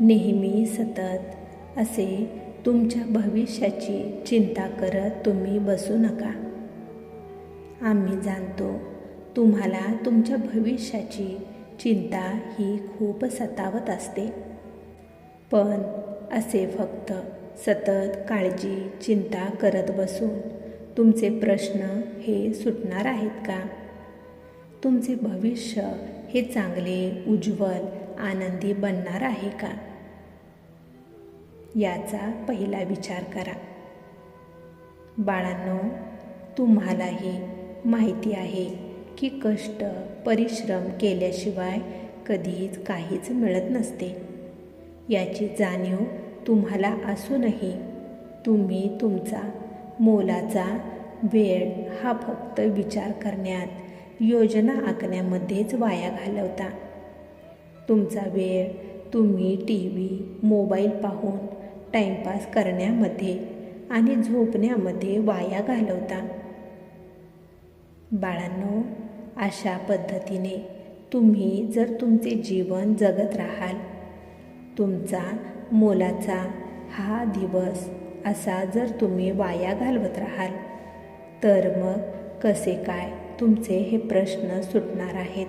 नेहमी सतत असे तुमच्या भविष्याची चिंता करत तुम्ही बसू नका. आम्ही जाणतो तुम्हाला तुमच्या भविष्याची चिंता ही खूप सतावत असते. पण असे फक्त सतत काळजी चिंता करत बसून तुमचे प्रश्न हे सुटणार आहेत का? तुमचे भविष्य हे चांगले उज्ज्वल आनंदी बनणार आहे का? याचा पहिला विचार करा. बाळांनो तुम्हालाही माहिती आहे की कष्ट परिश्रम केल्याशिवाय कधीच काहीच मिळत नसते. याची जाणीव तुम्हाला असूनही तुम्ही तुमचा मोलाचा वेळ हा फक्त विचार करण्यात योजना आखण्यामध्येच वाया घालवता. तुमचा वेळ तुम्ही टी व्ही मोबाईल पाहून टाईमपास करण्यामध्ये आणि झोपण्यामध्ये वाया घालवता. बाळांनो अशा पद्धतीने तुम्ही जर तुमचे जीवन जगत राहाल तुमचा मोलाचा हा दिवस असा जर तुम्ही वाया घालवत राहाल तर मग कसे काय तुमचे हे प्रश्न सुटणार आहेत?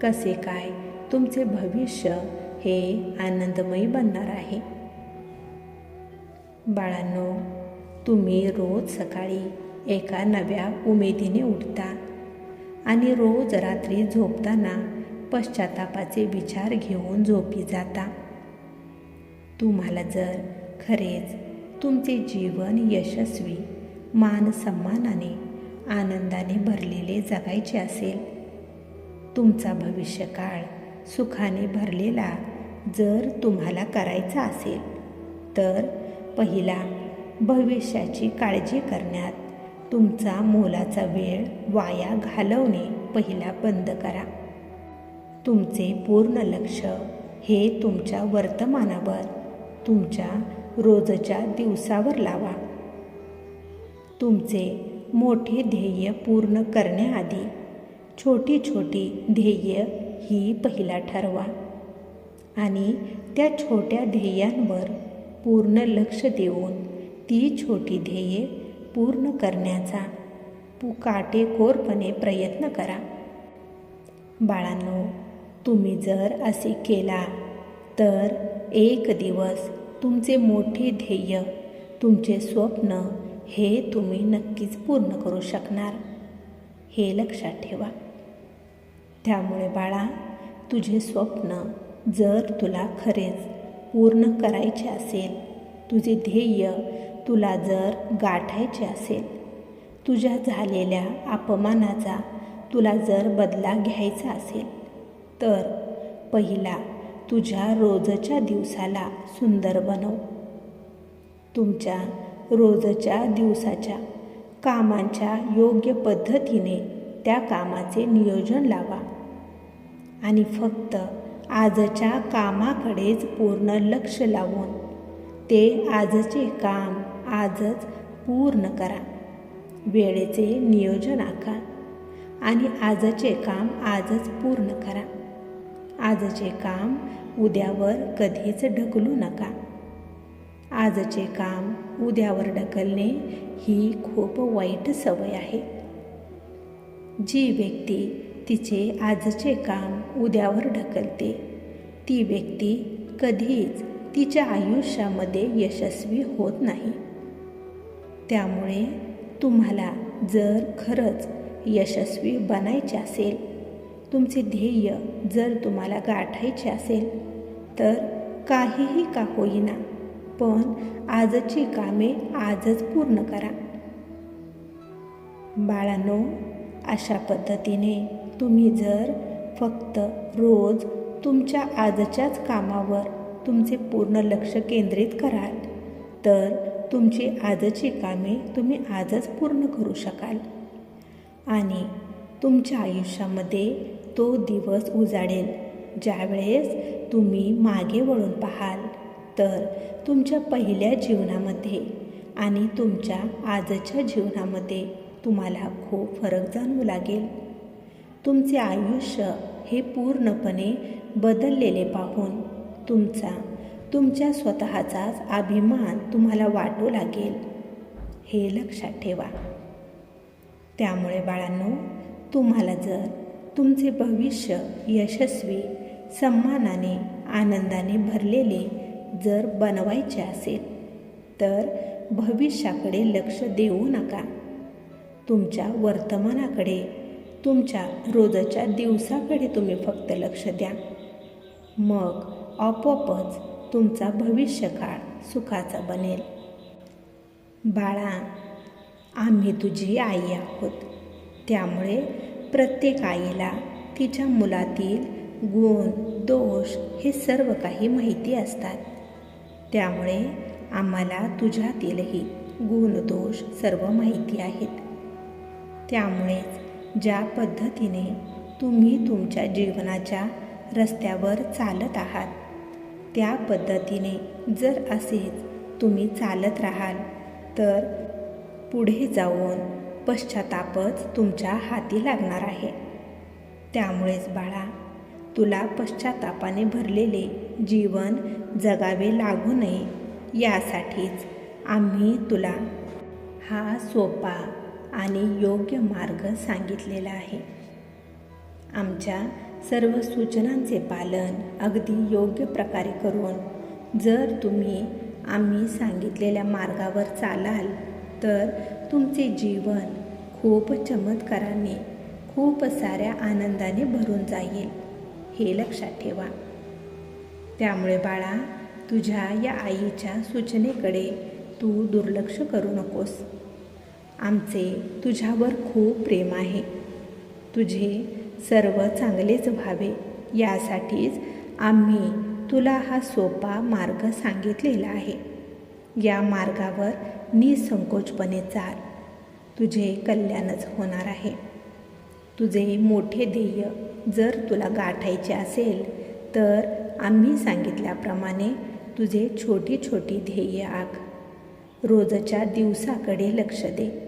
कसे काय तुमचे भविष्य हे आनंदमयी बनणार आहे? बाळांनो तुम्ही रोज सकाळी एका नव्या उमेदीने उठता आणि रोज रात्री झोपताना पश्चातापाचे विचार घेऊन झोपी जाता. तुम्हाला जर खरेच तुमचे जीवन यशस्वी मान सन्मानाने आनंदाने भरलेले जगायचे असेल तुमचा भविष्यकाळ सुखाने भरलेला जर तुम्हाला करायचा असेल तर पहिला भविष्याची काळजी करण्यात. तुमचा मोलाचा वेळ वाया घालवणे पहिला बंद करा. तुमचे पूर्ण लक्ष हे तुमच्या वर्तमानावर तुमच्या रोजच्या दिवसावर लावा. तुमचे मोठे ध्येय पूर्ण करण्याआधी छोटी छोटी ध्येय ही पहिला ठरवा आणि त्या छोट्या ध्येयांवर पूर्ण लक्ष देऊन ती छोटी ध्येये पूर्ण करण्याचा पु काटेकोरपणे प्रयत्न करा. बाळांनो तुम्ही जर असे केला तर एक दिवस तुमचे मोठे ध्येय तुमचे स्वप्न हे तुम्ही नक्कीच पूर्ण करू शकणार. हे लक्षात ठेवा. त्यामुळे बाळा तुझे स्वप्न जर तुला खरेच पूर्ण करायचे असेल तुझे ध्येय तुला जर गाठायचे असेल तुझ्या झालेल्या अपमानाचा तुला जर बदला घ्यायचा असेल तर पहिला तुझ्या रोजच्या दिवसाला सुंदर बनव. तुमच्या रोजच्या दिवसाच्या कामांच्या योग्य पद्धतीने त्या कामाचे नियोजन लावा आणि फक्त आजच्या कामाकडेच पूर्ण लक्ष लावून ते आजचे काम आजच पूर्ण करा. वेळेचे नियोजन आखा आणि आजचे काम आजच पूर्ण करा. आजचे काम उद्यावर कधीच ढकलू नका. आजचे काम उद्यावर ढकलणे ही खूप वाईट सवय आहे. जी व्यक्ती तिचे आजचे काम उद्यावर ढकलते. ती व्यक्ती कधीच तिच्या आयुष्यामध्ये यशस्वी होत नाही. त्यामुळे तुम्हाला जर खरंच यशस्वी बनायचे असेल तुमचे ध्येय जर तुम्हाला गाठायचे असेल तर काहीही का होईना पण आजची कामे आजच पूर्ण करा. बाळांनो अशा पद्धतीने तुम्ही जर फक्त रोज तुमच्या आजच्याच कामावर तुमचे पूर्ण लक्ष केंद्रित कराल तर तुमची आजची कामे तुम्ही आजच पूर्ण करू शकाल. आणि तुमच्या आयुष्यामध्ये तो दिवस उजाडेल ज्यावेळेस तुम्ही मागे वळून पाहाल. तर तुमच्या पहिल्या जीवनामध्ये आणि तुमच्या आजच्या जीवनामध्ये तुम्हाला खूप फरक जाणवू लागेल. तुमचे आयुष्य हे पूर्णपणे बदललेले पाहून तुमचा तुमच्या स्वतःचाच अभिमान तुम्हाला वाटू लागेल. हे लक्षात ठेवा. त्यामुळे बाळांनो तुम्हाला जर तुमचे भविष्य यशस्वी सन्मानाने आनंदाने भरलेले जर बनवायचे असेल तर भविष्याकडे लक्ष देऊ नका. तुमच्या वर्तमानाकडे तुमच्या रोजच्या दिवसाकडे तुम्ही फक्त लक्ष द्या. मग आपोआपच तुमचा भविष्यकाळ सुखाचा बनेल. बाळा आम्ही तुझी आई आहोत. त्यामुळे प्रत्येक आईला तिच्या मुलातील गुण दोष हे सर्व काही माहिती असतात. त्यामुळे आम्हाला तुझ्यातीलही गुण दोष सर्व माहिती आहेत. त्यामुळेच ज्या पद्धतीने तुम्ही तुमच्या जीवनाच्या रस्त्यावर चालत आहात त्या पद्धतीने जर असेच तुम्ही चालत राहाल तर पुढे जाऊन पश्चातापच तुमच्या हाती लागणार आहे. त्यामुळेच बाळा तुला पश्चातापाने भरलेले जीवन जगावे लागू नये यासाठीच आम्ही तुला हा सोपा आणि योग्य मार्ग सांगितलेला आहे. आमच्या सर्व सूचनांचे पालन अगदी योग्य प्रकारे करून जर तुम्ही आम्ही सांगितलेल्या मार्गावर चालाल तर तुमचे जीवन खूप चमत्काराने खूप साऱ्या आनंदाने भरून जाईल हे लक्षात ठेवा. त्यामुळे बाळा तुझ्या या आईच्या सूचनेकडे तू दुर्लक्ष करू नकोस. आमचे तुझ्यावर खूप प्रेम आहे. तुझे सर्व चांगलेच व्हावे यासाठीच आम्ही तुला हा सोपा मार्ग सांगितलेला आहे. या मार्गावर निसंकोचपणे चाल. तुझे कल्याणच होणार आहे. तुझे मोठे ध्येय जर तुला गाठायचे असेल तर आम्ही सांगितल्याप्रमाणे तुझे छोटी छोटी ध्येय आख रोजच्या दिवसाकडे लक्ष दे.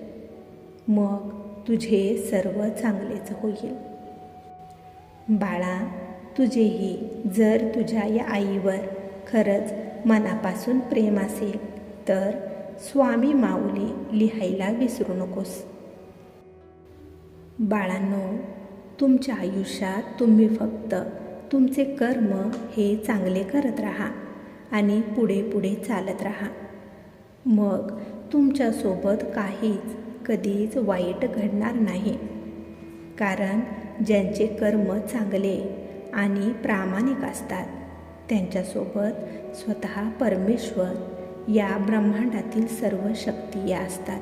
मग तुझे सर्व चांगलेच होईल. बाळा तुझेही जर तुझ्या या आईवर खरंच मनापासून प्रेम असेल तर स्वामी माऊली लिहायला विसरू नकोस. बाळांनो तुमच्या आयुष्यात तुम्ही फक्त तुमचे कर्म हे चांगले करत राहा आणि पुढे पुढे चालत राहा. मग तुमच्यासोबत काहीच कधीच वाईट घडणार नाही. कारण ज्यांचे कर्म चांगले आणि प्रामाणिक असतात त्यांच्यासोबत स्वतः परमेश्वर या ब्रह्मांडातील सर्व शक्ती या असतात.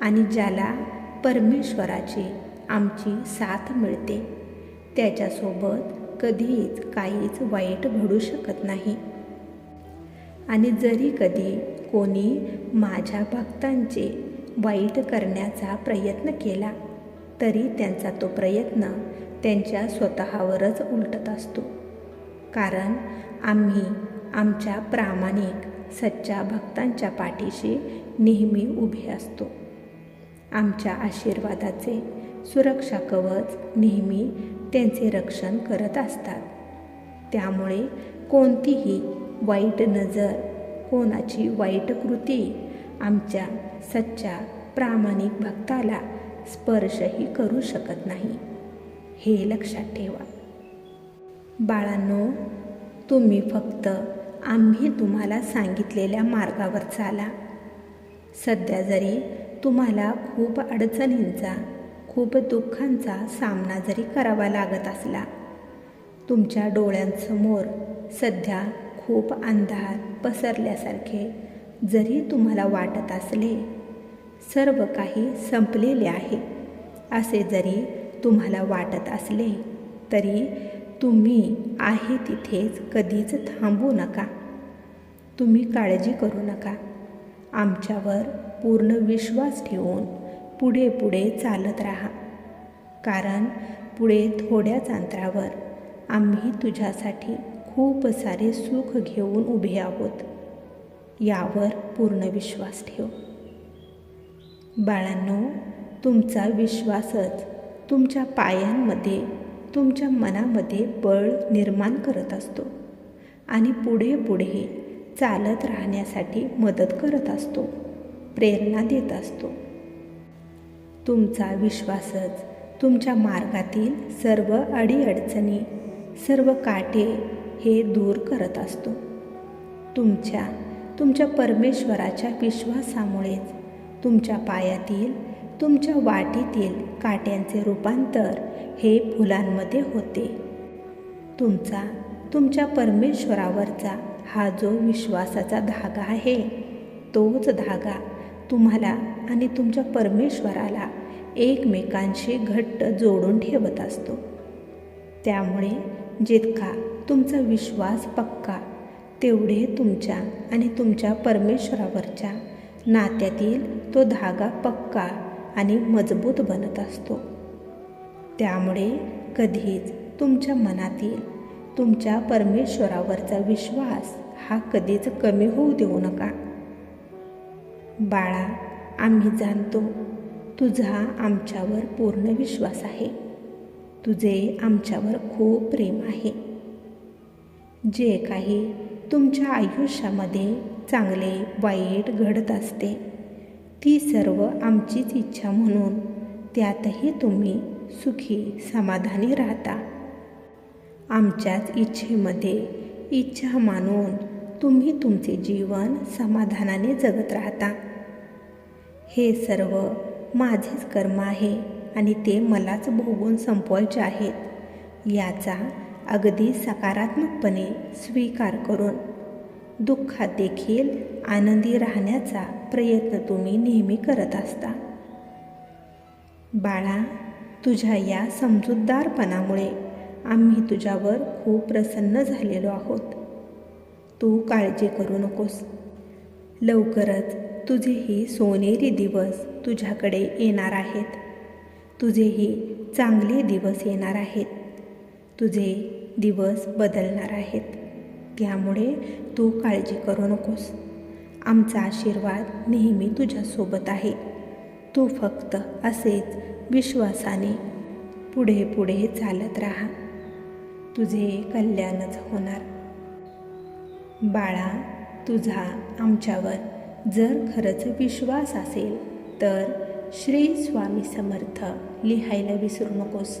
आणि ज्याला परमेश्वराची आमची साथ मिळते त्याच्यासोबत कधीच काहीच वाईट घडू शकत नाही. आणि जरी कधी कोणी माझ्या भक्तांचे वाईट करण्याचा प्रयत्न केला तरी त्यांचा तो प्रयत्न त्यांच्या स्वतःवरच उलटत असतो. कारण आम्ही आमच्या प्रामाणिक सच्च्या भक्तांच्या पाठीशी नेहमी उभे असतो. आमच्या आशीर्वादाचे सुरक्षा कवच नेहमी त्यांचे रक्षण करत असतात. त्यामुळे कोणतीही वाईट नजर कोणाची वाईट कृती आमच्या सच्च्या प्रामाणिक भक्ताला स्पर्शही करू शकत नाही. हे लक्षात ठेवा. बाळांनो तुम्ही फक्त आम्ही तुम्हाला सांगितलेल्या मार्गावर चाला. सध्या जरी तुम्हाला खूप अडचणींचा खूप दुःखांचा सामना जरी करावा लागत असला तुमच्या डोळ्यांसमोर सध्या खूप अंधार पसरल्यासारखे जरी तुम्हाला वाटत असले सर्व काही संपलेले आहे. असे जरी तुम्हाला वाटत असले तरी तुम्ही आहे तिथेच कधीच थांबू नका. तुम्ही काळजी करू नका. आमच्यावर पूर्ण विश्वास ठेवून पुढे पुढे चालत राहा. कारण पुढे थोड्याच अंतरावर आम्ही तुझ्यासाठी खूप सारे सुख घेऊन उभे आहोत. यावर पूर्ण विश्वास ठेव. बाळांनो तुमचा विश्वासच तुमच्या पायांमध्ये तुमच्या मनामध्ये बळ निर्माण करत असतो आणि पुढे पुढे चालत राहण्यासाठी मदत करत असतो प्रेरणा देत असतो. तुमचा विश्वासच तुमच्या मार्गातील सर्व अडीअडचणी सर्व काटे हे दूर करत असतो. तुमच्या तुमच्या परमेश्वराच्या विश्वासामुळेच. तुमच्या पायातील तुमच्या वाटीतील काट्यांचे रूपांतर हे फुलांमध्ये होते. तुमचा तुमच्या परमेश्वरावरचा हा जो विश्वासाचा धागा आहे तोच धागा तुम्हाला आणि तुमच्या परमेश्वराला एकमेकांशी घट्ट जोडून ठेवत असतो. त्यामुळे जितका तुमचा विश्वास पक्का तेवढे तुमच्या आणि तुमच्या परमेश्वरावरच्या नात्यातील तो धागा पक्का आणि मजबूत बनत असतो. त्यामुळे कधीच तुमच्या मनातील तुमच्या परमेश्वरावरचा विश्वास हा कधीच कमी होऊ देऊ नका. बाळा आम्ही जाणतो तुझा आमच्यावर पूर्ण विश्वास आहे. तुझे आमच्यावर खूप प्रेम आहे. जे काही तुमच्या आयुष्यामध्ये चांगले वाईट घडत असते. ती सर्व आमचीच इच्छा म्हणून त्यातही तुम्ही सुखी समाधानी राहता. आमच्याच इच्छेमध्ये इच्छा मानून तुम्ही तुमचे जीवन समाधानाने जगत राहता. हे सर्व माझेच कर्म आहे आणि ते मलाच भोगून संपवायचे आहेत. याचा अगदी सकारात्मकपणे स्वीकार करून. दुःखात देखील आनंदी राहण्याचा प्रयत्न तुम्ही नेहमी करत असता. बाळा तुझ्या या समजूतदारपणामुळे आम्ही तुझ्यावर खूप प्रसन्न झालेलो आहोत. तू काळजी करू नकोस. लवकरच तुझेही सोनेरी दिवस तुझ्याकडे येणार आहेत. तुझेही चांगले दिवस येणार आहेत. तुझे दिवस बदलणार आहेत. त्यामुळे तू काळजी करू नकोस. आमचा आशीर्वाद नेहमी तुझ्यासोबत आहे. तू फक्त असेच विश्वासाने पुढे पुढे चालत राहा. तुझे कल्याणच होणार. बाळा तुझा आमच्यावर जर खरंच विश्वास असेल तर श्री स्वामी समर्थ लिहायला विसरू नकोस.